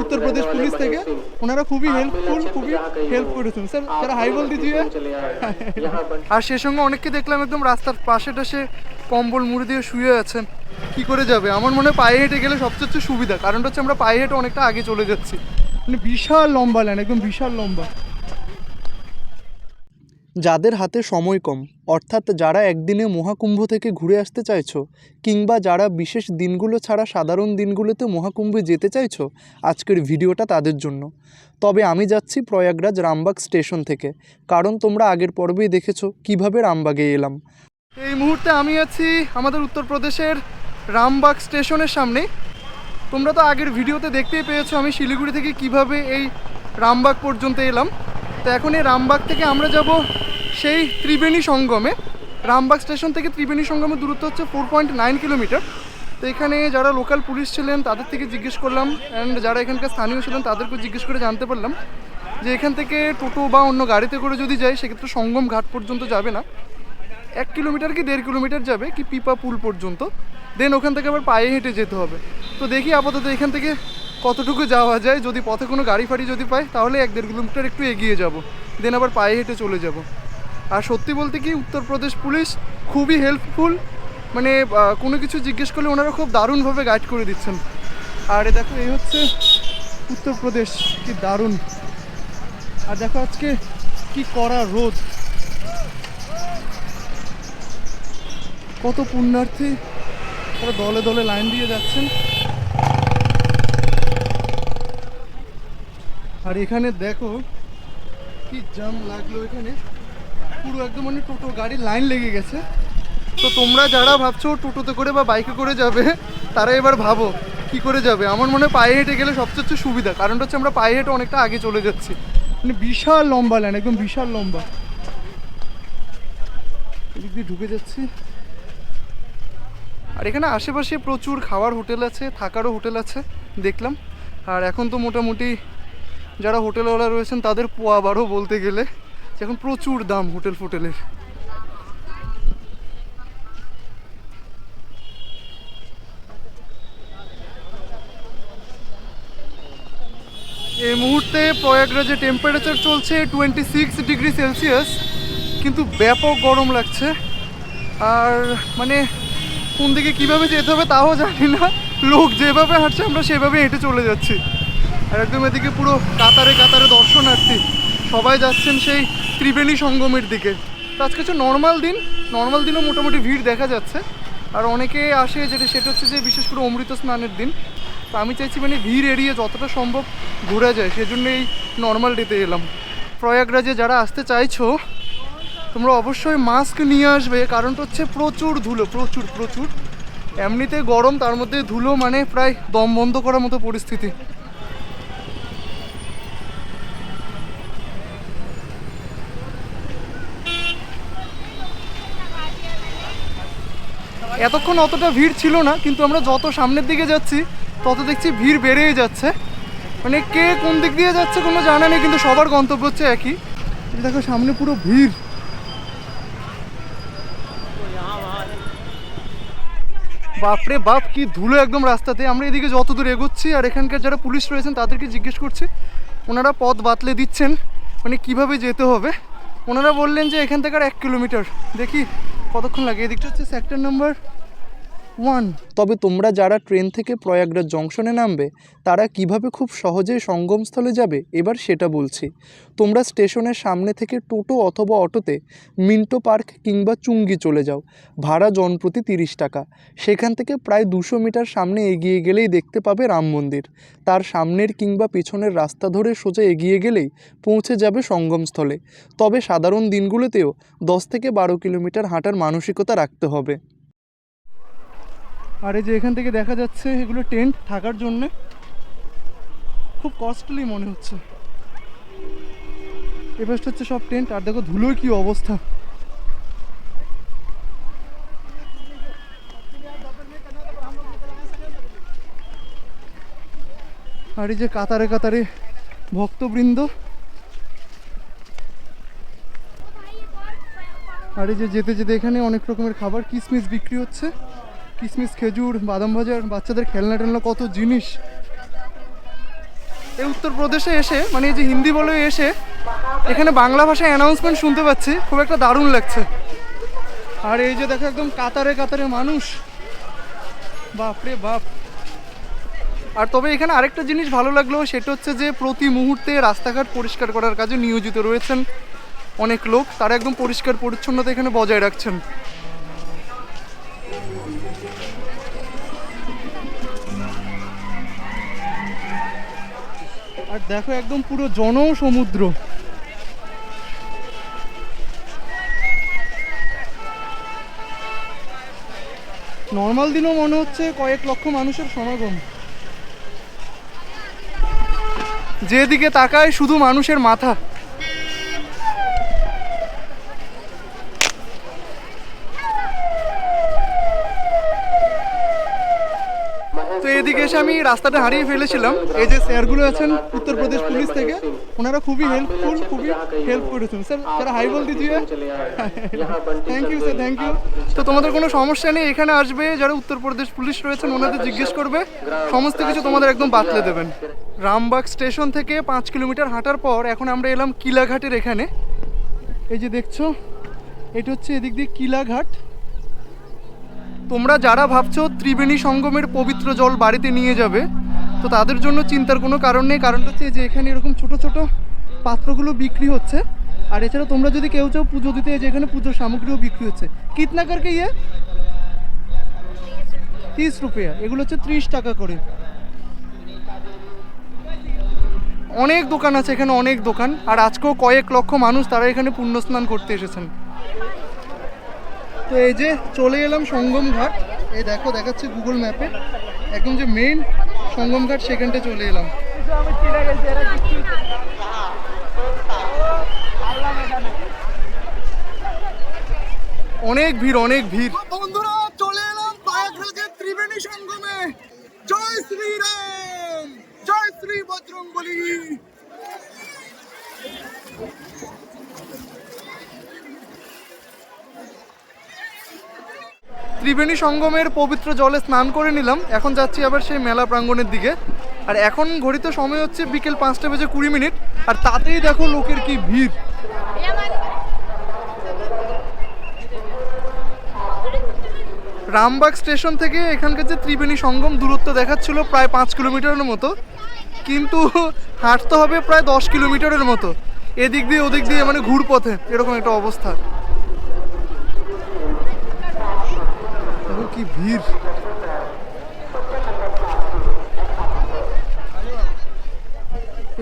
Uttar Pradesh police থেকে ওনারা খুবই হেল্পফুল খুবই হেল্প করেছেন। স্যার যারা হাই বল দিজিয়ে আর সে সঙ্গে অনেককে দেখলাম একদম রাস্তার পাশে টাশে কম্বল মুড়ি দিয়ে শুয়ে আছেন কি করে যাবে? আমার মনে হয় পায়ে হেঁটে গেলে সবচেয়ে সুবিধা। কারণটা হচ্ছে আমরা পায়ে হেঁটে অনেকটা আগে চলে যাচ্ছি। মানে বিশাল লম্বা লাইন একদম বিশাল লম্বা। যাদের হাতে সময় কম, অর্থাৎ যারা একদিনে মহাকুম্ভ থেকে ঘুরে আসতে চাইছো, কিংবা যারা বিশেষ দিনগুলো ছাড়া সাধারণ দিনগুলোতে মহাকুম্ভে যেতে চাইছো, আজকের ভিডিওটা তাদের জন্য। তবে আমি যাচ্ছি প্রয়াগরাজ রামবাগ স্টেশন থেকে, কারণ তোমরা আগের পর্বেই দেখেছ কীভাবে রামবাগে এলাম। এই মুহূর্তে আমি আছি আমাদের উত্তরপ্রদেশের রামবাগ স্টেশনের সামনে। তোমরা তো আগের ভিডিওতে দেখতেই পেয়েছ আমি শিলিগুড়ি থেকে কীভাবে এই রামবাগ পর্যন্ত এলাম। তো এখন এই রামবাগ থেকে আমরা যাব সেই ত্রিবেণী সঙ্গমে, রামবাগ স্টেশন থেকে ত্রিবেণী সঙ্গমের দূরত্ব হচ্ছে ফোর পয়েন্ট নাইন কিলোমিটার তো এখানে যারা লোকাল পুলিশ ছিলেন, তাদের থেকে জিজ্ঞেস করলাম অ্যান্ড যারা এখানকার স্থানীয় ছিলেন, তাদেরকেও জিজ্ঞেস করে জানতে পারলাম যে এখান থেকে টোটো বা অন্য গাড়িতে করে যদি যাই সেক্ষেত্রে সঙ্গম ঘাট পর্যন্ত যাবে না। এক কিলোমিটার কি দেড় কিলোমিটার যাবে, কি পিপা পুল পর্যন্ত। দেন ওখান থেকে আবার পায়ে হেঁটে যেতে হবে। তো দেখি আপাতত এখান থেকে কতটুকু যাওয়া যায়। যদি পথে কোনো গাড়ি ফাড়ি যদি পাই তাহলে এক দেড় কিলোমিটার একটু এগিয়ে যাব। দেন আবার পায়ে হেঁটে চলে যাব। আর সত্যি বলতে কি উত্তরপ্রদেশ পুলিশ খুবই হেল্পফুল মানে কোনো কিছু জিজ্ঞেস করলে ওনারা খুব দারুণভাবে গাইড করে দিচ্ছেন। আর দেখো, এই হচ্ছে উত্তরপ্রদেশ কি দারুণ। আর দেখো আজকে কি করা রোদ। কত পুণ্যার্থী তারা দলে দলে লাইন দিয়ে যাচ্ছেন। আর এখানে দেখো, কি জাম লাগল এখানে। পুরো একদম মানে টোটো গাড়ির লাইন লেগে গেছে। তো তোমরা যারা ভাবছ টোটোতে করে বা বাইকে করে যাবে, তারা এবার ভাবো, কি করে যাবে? আমার মনে হয় পায়ে হেঁটে গেলে সবচেয়ে হচ্ছে সুবিধা। কারণটা হচ্ছে আমরা পায়ে হেঁটে অনেকটা আগে চলে যাচ্ছি। মানে বিশাল লম্বা লাইন একদম বিশাল লম্বা। এদিক দিয়ে ঢুকে যাচ্ছি। আর এখানে আশেপাশে প্রচুর খাওয়ার হোটেল আছে, থাকারও হোটেল আছে, দেখলাম। আর এখন তো মোটামুটি যারা হোটেলওয়ালা রয়েছেন, তাদের পোয়াবারও বলতে গেলে। এখন প্রচুর দাম হোটেল ফোটেলের। এই মুহূর্তে প্রয়াগরাজে টেম্পারেচার চলছে টোয়েন্টি সিক্স ডিগ্রি সেলসিয়াস কিন্তু ব্যাপক গরম লাগছে। আর মানে কোন দিকে কীভাবে যেতে হবে তাও জানি না। লোক যেভাবে হাঁটছে, আমরা সেভাবে হেঁটে চলে যাচ্ছি। আর একদম এদিকে পুরো কাতারে কাতারে দর্শনার্থী। সবাই যাচ্ছেন সেই ত্রিবেণী সঙ্গমের দিকে। তো আজকে হচ্ছে নর্মাল দিন। নর্মাল দিনও মোটামুটি ভিড় দেখা যাচ্ছে। আর অনেকে আসে যেটা, সেটা হচ্ছে যে বিশেষ করে অমৃত স্নানের দিন। তো আমি চাইছি মানে ভিড় এড়িয়ে যতটা সম্ভব ঘোরা যায়। সেজন্য এই নর্মাল ডেতে এলাম। প্রয়াগরাজে যারা আসতে চাইছো, তোমরা অবশ্যই মাস্ক নিয়ে আসবে। কারণটা হচ্ছে প্রচুর ধুলো, প্রচুর প্রচুর। এমনিতে গরম, তার মধ্যে ধুলো মানে প্রায় দম বন্ধ করার মতো পরিস্থিতি। এতক্ষণ অতটা ভিড় ছিল না, কিন্তু আমরা যত সামনের দিকে যাচ্ছি, তত দেখছি ভিড় বেড়েই যাচ্ছে। মানে কে কোন দিক দিয়ে যাচ্ছে কোনো জানা নেই, কিন্তু সবার গন্তব্য হচ্ছে একই। দেখো, সামনে পুরো ভিড়। বাপরে বাপ, কি ধুলো একদম রাস্তাতে। আমরা এদিকে যত দূর এগোচ্ছি, আর এখানকার যারা পুলিশ রয়েছেন, তাদেরকে জিজ্ঞেস করছি, ওনারা পথ বাতলে দিচ্ছেন মানে কীভাবে যেতে হবে? ওনারা বললেন যে এখান থেকে আর এক কিলোমিটার। দেখি কতক্ষণ লাগে? এদিকটা হচ্ছে সেক্টর নাম্বার ওয়ান তবে তোমরা যারা ট্রেন থেকে প্রয়াগরাজ জংশনে নামবে, তারা কীভাবে খুব সহজেই সঙ্গমস্থলে যাবে? এবার সেটা বলছি। তোমরা স্টেশনের সামনে থেকে টোটো অথবা অটোতে মিন্টো পার্ক কিংবা চুঙ্গি চলে যাও। ভাড়া জনপ্রতি তিরিশ টাকা। সেখান থেকে প্রায় দুশো মিটার সামনে এগিয়ে গেলেই দেখতে পাবে রাম মন্দির। তার সামনের কিংবা পেছনের রাস্তা ধরে সোজা এগিয়ে গেলেই পৌঁছে যাবে সঙ্গমস্থলে। তবে সাধারণ দিনগুলোতেও দশ থেকে বারো কিলোমিটার হাঁটার মানসিকতা রাখতে হবে। আর এই যে এখান থেকে দেখা যাচ্ছে এগুলো টেন্ট থাকার জন্য। খুব কস্টলি মনে হচ্ছে। এবার হচ্ছে সব টেন্ট, আর দেখো ধুলোর কি অবস্থা। আর এই যে কাতারে কাতারে ভক্তবৃন্দ। আর এই যে যেতে যেতে এখানে অনেক রকমের খাবার, কিসমিস বিক্রি হচ্ছে। কিশমিশ খেজুর, বাদাম ভাজার বাচ্চাদের খেলনা টেলনা কত জিনিস। এই উত্তরপ্রদেশে এসে মানে এই যে হিন্দি বলে এসে, এখানে বাংলা ভাষায় অ্যানাউন্সমেন্ট শুনতে পাচ্ছি, খুব একটা দারুণ লাগছে। আর এই যে দেখো একদম কাতারে কাতারে মানুষ। বাপরে বাপ। আর তবে এখানে আরেকটা জিনিস ভালো লাগল, সেটা হচ্ছে যে প্রতি মুহূর্তে রাস্তাঘাট পরিষ্কার করার কাজে নিয়োজিত রয়েছেন অনেক লোক। তারা একদম পরিষ্কার পরিচ্ছন্নতা এখানে বজায় রাখছেন। আর দেখো একদম পুরো জনসমুদ্র। নর্মাল দিনও মনে হচ্ছে কয়েক লক্ষ মানুষের সমাগম। যেদিকে তাকায় শুধু মানুষের মাথা তো এদিকে এসে আমি রাস্তাটা হারিয়ে ফেলেছিলাম। এই যে স্যারগুলো আছেন উত্তরপ্রদেশ পুলিশ থেকে, ওনারা খুবই হেল্পফুল খুবই হেল্প করেছেন। স্যার, তারা হাই বল দিজিয়ে thank you sir thank you তো তোমাদের কোনো সমস্যা নেই, এখানে আসবে, যারা উত্তরপ্রদেশ পুলিশ রয়েছেন, ওনাদের জিজ্ঞেস করবে। সমস্ত কিছু তোমাদের একদম বাতলে দেবেন। রামবাগ স্টেশন থেকে পাঁচ কিলোমিটার হাঁটার পর এখন আমরা এলাম কিলাঘাটের এখানে। এই যে দেখছ, এটা হচ্ছে এদিক দিয়ে কিলাঘাট। তোমরা যারা ভাবছ ত্রিবেণী সঙ্গমের পবিত্র জল বাড়িতে নিয়ে যাবে, তো তাদের জন্য চিন্তার কোনো কারণ নেই। কারণ হচ্ছে যে এখানে এরকম ছোট ছোট পাত্রগুলো বিক্রি হচ্ছে। আর এছাড়া তোমরা যদি কেউ চাও পুজো দিতে যে এখানে পুজোর সামগ্রীও বিক্রি হচ্ছে। কিতনা করকে ইয়ে? তিরিশ রুপিয়া। এগুলো হচ্ছে ত্রিশ টাকা করে। অনেক দোকান আছে এখানে, অনেক দোকান। আর আজকেও কয়েক লক্ষ মানুষ তারা এখানে পুণ্য স্নান করতে এসেছেন। তো এই যে চলে এলাম সঙ্গম ঘাট। এই দেখো, দেখাচ্ছে গুগল ম্যাপে একদম যে মেইন সঙ্গম ঘাট সেখানটা চলে এলাম। অনেক ভিড় অনেক ভিড়। বন্ধুরা, চলে এলাম বাগরাজের ত্রিবেণী সঙ্গমে। জয় শ্রীরাম! জয় শ্রী বজরংবলী! ত্রিবেণী সঙ্গমের পবিত্র জলে স্নান করে নিলাম। এখন যাচ্ছি আবার সেই মেলা প্রাঙ্গণের দিকে। আর এখন ঘড়িতে সময় হচ্ছে বিকেল পাঁচটা বেজে কুড়ি মিনিট। আর তাতেই দেখো লোকের কি ভিড়। রামবাগ স্টেশন থেকে এখানকার যে ত্রিবেণী সঙ্গম দূরত্ব দেখাচ্ছিল প্রায় পাঁচ কিলোমিটারের মতো। কিন্তু হাঁটতে হবে প্রায় দশ কিলোমিটারের মতো। এদিক দিয়ে ওদিক দিয়ে মানে ঘুরপথে, এরকম একটা অবস্থা। কি ভিড়?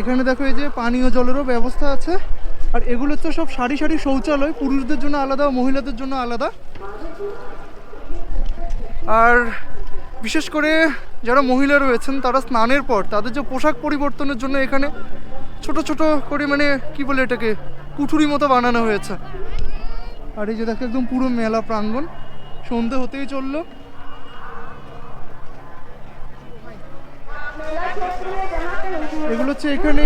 এখানে দেখো এই যে পানীয় জলেরও ব্যবস্থা আছে। আর এগুলো হচ্ছে সব সারি সারি শৌচালয়। পুরুষদের জন্য আলাদা, মহিলাদের জন্য আলাদা। আর বিশেষ করে যারা মহিলা রয়েছেন, তারা স্নানের পর, তাদের যে পোশাক পরিবর্তনের জন্য এখানে ছোট ছোট করে মানে কি বলে এটাকে কুঠুরি মতো বানানো হয়েছে। আর এই যে দেখো একদম পুরো মেলা প্রাঙ্গণ। সন্ধে হতেই চলল। এগুলো হচ্ছে এখানে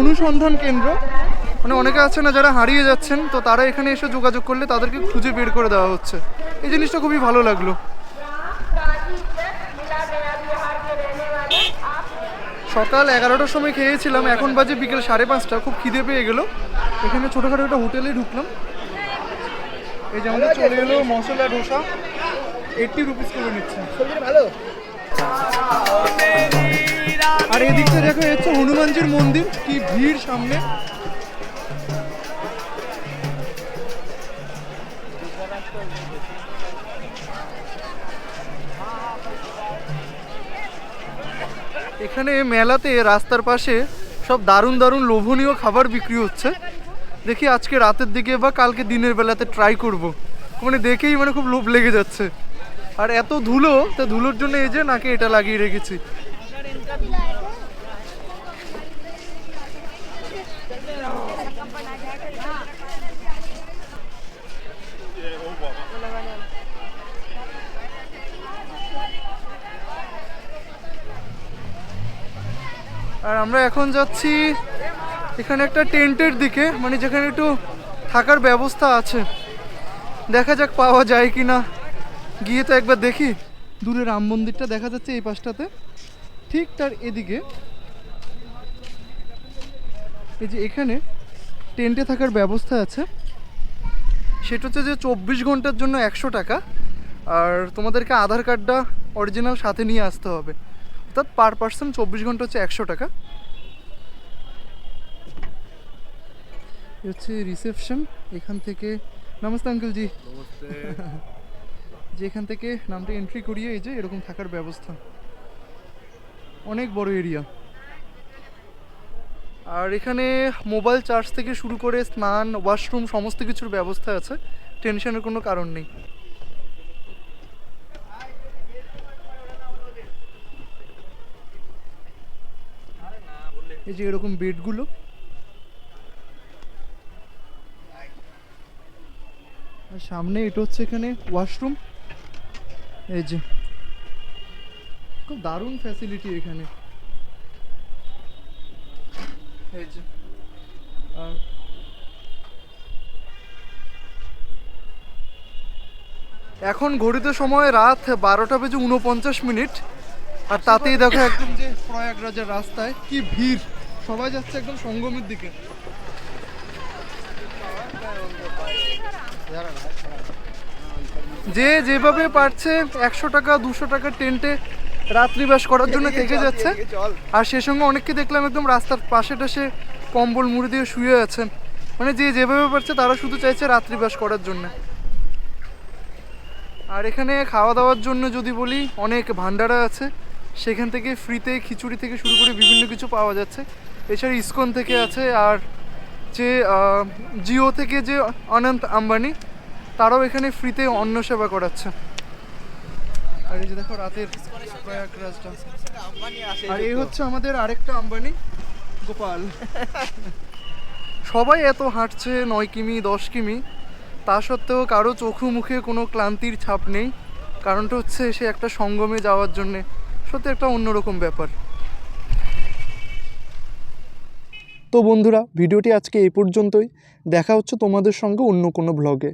অনুসন্ধান কেন্দ্র। মানে অনেকে আছে না যারা হারিয়ে যাচ্ছেন, তো তারা এখানে এসে যোগাযোগ করলে তাদেরকে খুঁজে বের করে দেওয়া হচ্ছে। এই জিনিসটা খুবই ভালো লাগল। সকাল এগারোটার সময় খেয়েছিলাম, এখন বাজে বিকেল সাড়ে পাঁচটা, খুব খিদে পেয়ে গেলো। এখানে ছোটোখাটো একটা হোটেলে ঢুকলাম। এই যে আমাদের চলে এলো মশলা ডোসা এইটটি রুপিস করে নিচ্ছে। ভালো? আর এদিকটা দেখো হচ্ছে হনুমানজির মন্দির। কি ভিড় সামনে। এখানে মেলাতে রাস্তার পাশে সব দারুণ দারুণ লোভনীয় খাবার বিক্রি হচ্ছে। দেখি আজকে রাতের দিকে বা কালকে দিনের বেলাতে ট্রাই করব। মানে দেখেই মানে খুব লোভ লেগে যাচ্ছে। আর এত ধুলো, তা ধুলোর জন্য এই যে নাকে এটা লাগিয়ে রেখেছি। আর আমরা এখন যাচ্ছি এখানে একটা টেন্টের দিকে মানে যেখানে একটু থাকার ব্যবস্থা আছে। দেখা যাক পাওয়া যায় কি না গিয়ে তো একবার দেখি। দূরে রাম মন্দিরটা দেখা যাচ্ছে এই পাশটাতে। ঠিক তার এদিকে। এই যে এখানে টেন্টে থাকার ব্যবস্থা আছে। সেটা হচ্ছে যে চব্বিশ ঘণ্টার জন্য একশো টাকা। আর তোমাদেরকে আধার কার্ডটা অরিজিনাল সাথে নিয়ে আসতে হবে। অর্থাৎ পার পার্সন চব্বিশ ঘণ্টা হচ্ছে একশো টাকা। হচ্ছে রিসেপশন এখান থেকে নমস্তে আঙ্কেল জি। যে এখান থেকে নামটা এন্ট্রি করিয়ে এই যে এরকম থাকার ব্যবস্থা। অনেক বড় এরিয়া আর এখানে মোবাইল চার্জ থেকে শুরু করে স্নান ওয়াশরুম সমস্ত কিছুর ব্যবস্থা আছে। টেনশনের কোনো কারণ নেই। এই যে এরকম বেডগুলো সামনে এটা হচ্ছে এখানে ওয়াশরুম এই যে খুব দারুণ ফ্যাসিলিটি এখানে। এই যে আর এখন ঘড়িতে সময় রাত বারোটা বেজে উনপঞ্চাশ মিনিট। আর তাতেই দেখো একদম যে প্রয়াগরাজের রাস্তায় কি ভিড়। সবাই যাচ্ছে একদম সঙ্গমের দিকে। যে যেভাবে পারছে, একশো টাকা, দুশো টাকা টেন্টে রাত্রিবাস করার জন্য থেকে যাচ্ছে। আর সে সঙ্গে অনেককে দেখলাম একদম রাস্তার পাশে টাশে কম্বল মুড়ি দিয়ে শুয়ে আছেন। মানে যে যেভাবে পারছে, তারা শুধু চাইছে রাত্রিবাস করার জন্য। আর এখানে খাওয়া দাওয়ার জন্য যদি বলি, অনেক ভান্ডারা আছে। সেখান থেকে ফ্রিতে খিচুড়ি থেকে শুরু করে বিভিন্ন কিছু পাওয়া যাচ্ছে। এছাড়া ইস্কন থেকে আছে আর যে জিও থেকে যে অনন্ত আম্বানি, তারাও এখানে ফ্রিতে অন্ন সেবা করাচ্ছে। আর এই যে দেখো রাতের আর এই হচ্ছে আমাদের আরেকটা আম্বানি, গোপাল। সবাই এত হাঁটছে, নয় কিমি, দশ কিমি। তা সত্ত্বেও কারও চোখু মুখে কোনো ক্লান্তির ছাপ নেই। কারণটা হচ্ছে সে একটা সঙ্গমে যাওয়ার জন্যে। সত্যি একটা অন্যরকম ব্যাপার। তো বন্ধুরা ভিডিওটি আজকে এই পর্যন্তই। দেখা হচ্ছে তোমাদের সঙ্গে অন্য কোনো ব্লগে